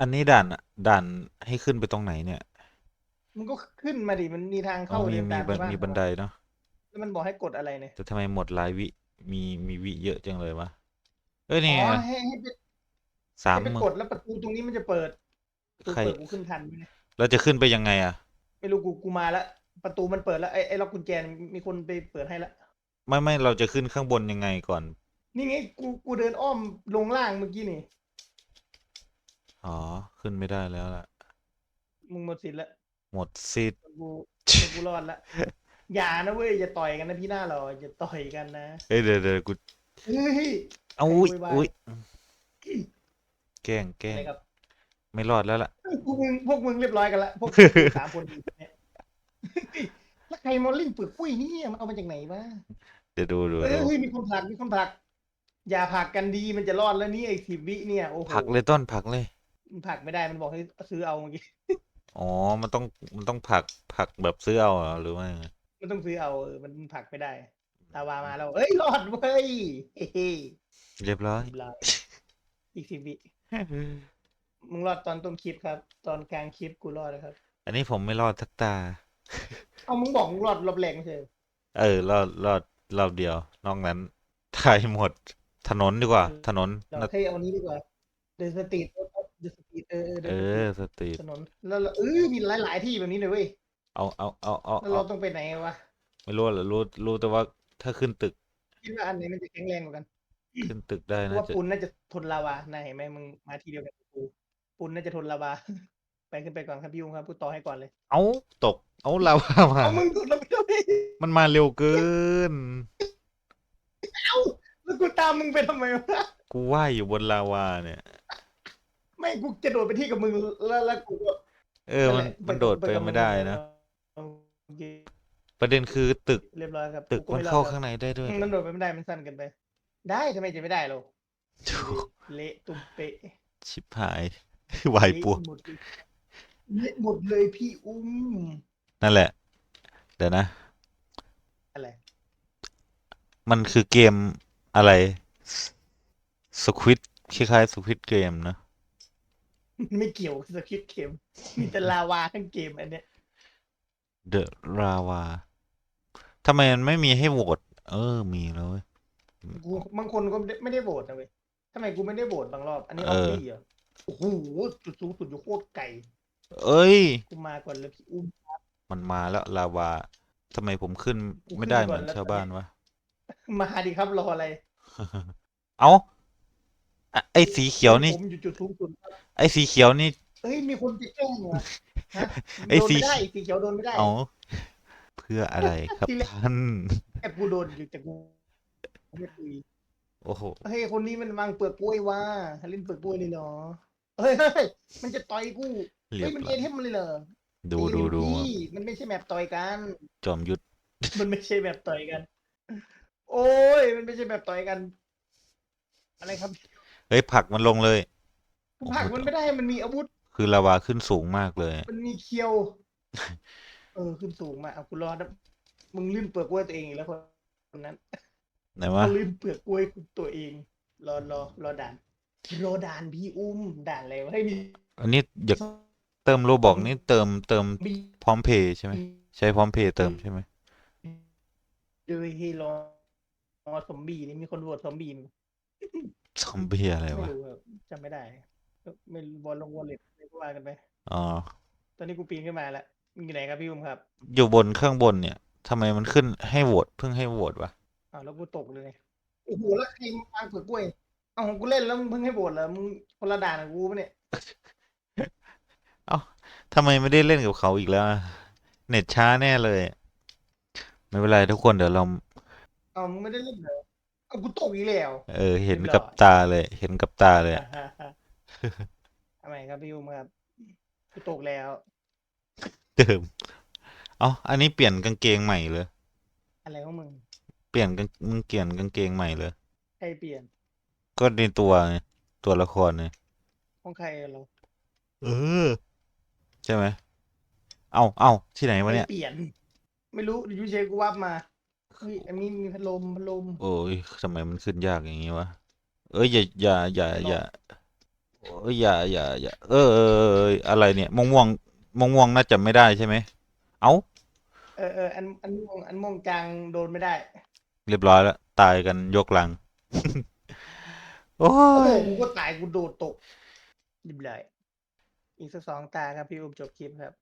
อันนี้ด่านอะด่านให้ขึ้นไปตรงไหนเนี่ยมึงก็ขึ้นมาดิ มันมีทางอ๋อเข้ามีเดินมีตามบันไปบ้านมีบันไดเนาะแล้วมันบอกให้กดอะไรเนี่ยแต่ทำไมหมดหลายวิมีมีวิเยอะจังเลยวะเอ้ยนี่อ๋ไงอให้ให้ไปสามให้ไปหมื่กดนแล้วประตูตรงนี้มันจะเปิดประตูใคร เปิดกูขึ้นทันไหมเนี่ยเราจะขึ้นไปยังไงอะไม่รู้กูกูมาแล้วประตูมันเปิดแล้วไอ้ไอ้ล็อกกุญแจมีคนไปเปิดให้แล้วไม่ไม่เราจะขึ้นข้างบนยังไงก่อน นี่ไงกูกูเดินอ้อมลงล่างเมื่อกี้นี่ อ๋อ ขึ้นไม่ได้แล้วล่ะ มึงหมดสิทธิ์ละหมดสิทธิ์กูกูรอดละ อย่านะเว้ย อย่าต่อยกันนะพี่หน้าหรออย่าต่อยกันนะ เอ้ยเดี๋ยวเดี๋ยวกูเฮ้ย เอาอุ้ยใครโวยวายอุ้ยแกล้งแกล้งอะไรครับ ไม่รอดแล้วล่ะ พวกมึงพวกมึงเรียบร้อยกันละพวกสามคนเนี่ยแล้วใครมาเล่นเปลือกกล้วยเนี่ยมันเอามาจากไหนวะเดี๋ยวดูดูเอ้ยดูเฮ้ยมีคนผลักมีคนผลัก อย่าผลักกันดีมันจะรอดแล้วนี่ไอ้สิบวิเนี่ยโอ้โห ผลักเลยต้นผลักเลย มันผลักไม่ได้มันบอกให้ซื้อเอาเมื่อกี้ อ๋อ มันต้อง มันต้องผลักผลักแบบซื้อเอาเหรอหรือว่ายังไงมันต้องซื้อเอาเออมันผลักไม่ได้ลาวามาแล้วเอ้ยรอดเว้ยเฮ้ยเรียบร้อยเรียบร้อยอีกสิบวิมึงรอดตอนต้นคลิปครับ ตอนกลางคลิปกูรอดนะครับ อันนี้ผมไม่รอดทักตา เอามึงบอกมึงรอดรอบแรกไม่ใช่เหรอเออ รอด รอด รอบเดียว นอกนั้นตายหมด ถนนดีกว่า ถนนเราน่ะเท่เอาอันนี้ดีกว่าเดอะสตรีทเดอะสตรีท เออเอเอออสตรีทถนนแล้วเราเออมีหลาย ๆ ที่แบบนี้เลยเว้ยเอาเอาเอาเอาแล้วเอาเราต้องไปไหนวะไม่รู้หรอรู้รู้แต่ว่าถ้าขึ้นตึกคิดว่าอันไหนมันจะแข็งแรงกว่ากันขึ้นตึกได้เพราะน่าว่าจะปุนน่าจะทนลาวาน่าเห็นไหมมึงมาทีเดียวกับกูปุนน่าจะทนลาวา ไปขึ้นไปก่อนครับพี่ยุงครับพูดต่อให้ก่อนเลยเอาตก เอาลาวามาเอามึงดูแล้วไม่ได้มันมาเร็วเกิน แล้วกูตามมึงไปทำไมวะ กูว่ายอยู่บนลาวาเนี่ย ไม่กูจะโดดไปที่กับมึงแล้วแล้วกูก็เออมันแหละมันโดดไปกับงไม่ได้นะ โอเคประเด็นคือตึกเรียบร้อยครับตึกกูมันไรอดเข้าครับข้างในได้ด้วยมันโดดไปไม่ได้มันสั้นเกินไป ได้ทำไมจะไม่ได้หรอเละตุ้มเป๊ะชิบหายวายปวกเละหมดเลยเละหมดเลยพี่อุ้มนั่นแหละ เดี๋ยวนะอะไรมันคือเกมอะไรสควิดคล้ายๆสควิดเกมนะ ไม่เกี่ยวกับสคริปต์เกมมีแต่ลาวาทั้งเกมอันเนี้ย The Lava ทำไมมันไม่มีให้โหวตเออ มีแล้วเว้ย กูบางคนก็ไม่ได้โหวตนะเว้ยทำไมกูไม่ได้โหวตบางรอบ อันนี้อเออฟอฟี่เหรอโอ้โหจุดสูงสุดอยู่โคตรไกลเอ้ย กูมาก่อนเลยพี่อุ้มมันมาแล้วลาวาทำไมผมขึ้นกูไม่ได้ขึ้นเหก่มืออนนแล้วชาวตอนนี้บ้านวะมาดิครับรออะไร เอา อะไอ้สีเขียวนี่ ผมอยู่จุดสูงสุดครับไอ้สีเขียวนี่เอ้ยมีคนจะแกล้งว่ะฮะไอ้โดนสี ไม่ได้สีเขียวโดนไม่ได้ เอาเพื่ออะไรครับที่แรก ท่านแต่กูโดนอยู่แต่กูไม่คุยโอ้โห เฮ้ยคนนี้มันวางเปลือกกล้วยว่ะเล่นเปลือกกล้วยเลยเนาะเฮ้ยเฮ้ยมันจะต่อยกูเรียเฮ้บยมันร้เออยเทมมันเลยเหรอดูใจดูเย็นดูพี่มันไม่ใช่แบบต่อยกัน จอมยุทธมันไม่ใช่แบบต่อยกัน โอ้ย มันไม่ใช่แบบต่อยกัน อะไรครับ เฮ้ยผลักมันลงเลย ผลักมันไม่ได้มันมีอาวุธ คือลาวาขึ้นสูงมากเลย มันมีเคียว เออขึ้นสูงมากเอากูรอดนะมึงลื่นเปลือกกล้วยตัวเองอีกแล้วคนนั้นไหนวะเขาลื่นเปลือกกล้วยตัวเอง รอรอรอด่านรอด่านพี่อุ้มด่านอะไรวะให้มีอันนี้อยากเติมโลบอกนี่เติมเติมมีพร้อมเพย์ใช่ไหมใช้พร้อมเพย์เติมใช่ไหมโดยให้รอรอซอมบี้นี่มีคนโหวตซอมบี้มั้ย ซอมบี้อะไรไม่วะ รู้ครับจำไม่ได้ไม่บอลลงวอลเล็ตไม่ก็ว่ากันไปอ๋อ ตอนนี้กูปีนขึ้นมาแล้วมึงอยู่ไหนครับพี่อุ้มครับอยู่บนข้างบนเนี่ยทำไมมันขึ้นให้โหวตเพิ่งให้โหวตวะ อ้าวแล้วกูตกเลยโอ้โหแล้วใครมาวางเปลือกกล้วยเอาของกูเล่นแล้วมึงเพิ่งให้โบดเหรอมึงคนละด่านกับกูปะเนี่ยทำไมไม่ได้เล่นกับเขาอีกแล้วอะเน็ตช้าแน่เลย ไม่เป็นไรทุกคนเดี๋ยวเราเอามึงไม่ได้เล่นเหรอ เอากูตกอีกแล้วเออ เห็นเรียบร้อยกับตาเลย เห็นกับตาเลยอะทำไมครับพี่อุ้มครับกูตกแล้วเดิม เอ้าอันนี้เปลี่ยนกางเกงใหม่เลย อะไรของมึงเปลี่ยนกางมึงเปลี่ยนกางเกงใหม่เลย ใครเปลี่ยนก็ในตัวไงตัวละครเนี่ยของใครเหราเออ ใช่ไหม เอ้าเอ้าที่ไหนวะเนี่ย เปลี่ยน ไม่รู้ยูเชกูวับมา เฮ้ยอันนี้มีพัดลมพัดลมโอ้ยทำไมมันขึ้นยากอย่างนี้วะ เอ้ยอย่าอย่าอย่าอย่าโอ้ยอย่าอย่าอย่าเออเออเอออะไรเนี่ยม่วงม่วงม่วงม่วงน่าจะไม่ได้ใช่ไหม เอ้า เออเอออันอันม่วงอันม่วงจางโดนไม่ได้ เรียบร้อยแล้ว ตายกันยกลัง โอ้โอ้โหยกูก็ตายกูโดดตกยิบเลยอีกสักสองตาครับพี่อุ้มจบคลิปครับ